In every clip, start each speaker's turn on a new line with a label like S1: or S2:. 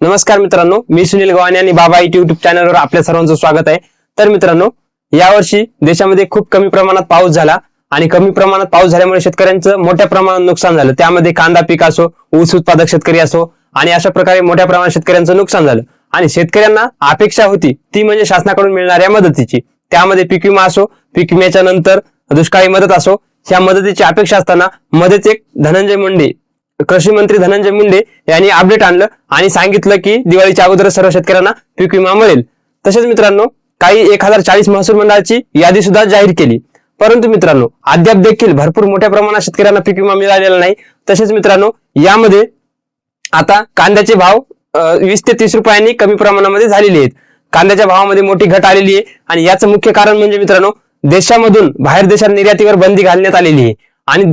S1: नमस्कार मित्रांनो मी सुनील गव्हाणे आणि बाबा आयटी युट्यूब चॅनलवर आपल्या सर्वांचं स्वागत आहे. तर मित्रांनो यावर्षी देशामध्ये खूप कमी प्रमाणात पाऊस झाला आणि कमी प्रमाणात पाऊस झाल्यामुळे शेतकऱ्यांचं मोठ्या प्रमाणात नुकसान झालं. त्यामध्ये कांदा पीक असो ऊस उत्पादक शेतकरी असो आणि अशा प्रकारे मोठ्या प्रमाणात शेतकऱ्यांचं नुकसान झालं. आणि शेतकऱ्यांना अपेक्षा होती ती म्हणजे शासनाकडून मिळणाऱ्या मदतीची. त्यामध्ये पीक विमा असो पीक विम्याच्या नंतर दुष्काळी मदत असो ह्या मदतीची अपेक्षा असताना मध्येच एक धनंजय मुंडे कृषी मंत्री धनंजय मुंडे यांनी अपडेट आणलं आणि सांगितलं की दिवाळीच्या अगोदर सर्व शेतकऱ्यांना पीक विमा मिळेल. तसेच मित्रांनो काही एक हजार चाळीस महसूल मंडळाची यादी सुद्धा जाहीर केली. परंतु मित्रांनो अद्याप देखील भरपूर मोठ्या प्रमाणात शेतकऱ्यांना पीक विमा मिळालेला नाही. तसेच मित्रांनो यामध्ये आता कांद्याचे भाव वीस ते तीस रुपयांनी कमी प्रमाणामध्ये झालेले आहेत. कांद्याच्या भावामध्ये मोठी घट आलेली आहे आणि याचं मुख्य कारण म्हणजे मित्रांनो देशामधून बाहेर देशात निर्यातीवर बंदी घालण्यात आलेली आहे. आणि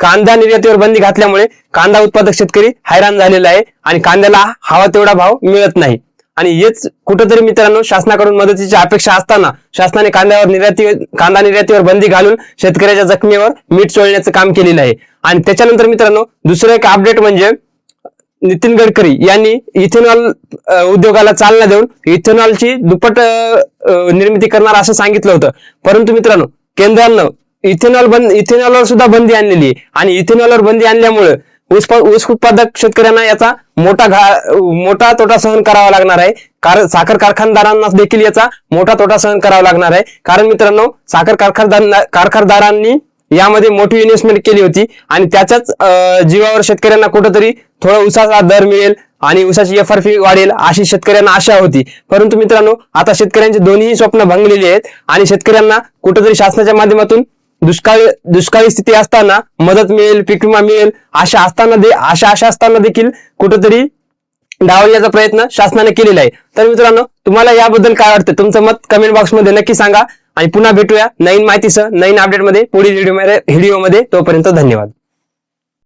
S1: कांदा निर्यातीवर बंदी घातल्यामुळे कांदा उत्पादक शेतकरी हैराण झालेला आहे आणि कांद्याला हवा तेवढा भाव मिळत नाही. आणि हेच कुठंतरी मित्रांनो शासनाकडून मदतीची अपेक्षा असताना शासनाने कांद्यावर निर्याती कांदा निर्यातीवर बंदी घालून शेतकऱ्याच्या जखमेवर मीठ चोळण्याचं काम केलेलं आहे. आणि त्याच्यानंतर मित्रांनो दुसरं एक अपडेट म्हणजे नितीन गडकरी यांनी इथेनॉल उद्योगाला चालना देऊन इथेनॉलची दुप्पट निर्मिती करणार असं सांगितलं होतं. परंतु मित्रांनो केंद्रानं इथेनॉल बंद इथेनॉलवर सुद्धा बंदी आणलेली आहे. आणि इथेनॉलवर बंदी आणल्यामुळे ऊस ऊस उत्पादक शेतकऱ्यांना याचा मोठा घा मोठा तोटा सहन करावा लागणार आहे. कारण साखर कारखानदारांना देखील याचा मोठा तोटा सहन करावा लागणार आहे. कारण मित्रांनो साखर कारखानदार कारखानदारांनी यामध्ये मोठी इन्व्हेस्टमेंट केली होती. आणि त्याच्याच जीवावर शेतकऱ्यांना कुठंतरी थोडा उसाचा दर मिळेल आणि उसाची एफ आर पी वाढेल अशी शेतकऱ्यांना आशा होती. परंतु मित्रांनो आता शेतकऱ्यांची दोन्ही स्वप्न भंगलेली आहेत. आणि शेतकऱ्यांना कुठंतरी शासनाच्या माध्यमातून दुष्काळी दुष्काळी स्थिती असताना मदत मिळेल पीक विमा मिळेल अशा असताना दे अशा आशा असताना देखील कुठंतरी डावलण्याचा प्रयत्न शासनाने केलेला आहे. तर मित्रांनो तुम्हाला याबद्दल काय वाटतं? तुमचं मत कमेंट बॉक्समध्ये नक्की सांगा. आणि पुन्हा भेटूया नवीन माहितीसह नवीन अपडेटमध्ये पुढील व्हिडिओ व्हिडिओमध्ये तोपर्यंत धन्यवाद.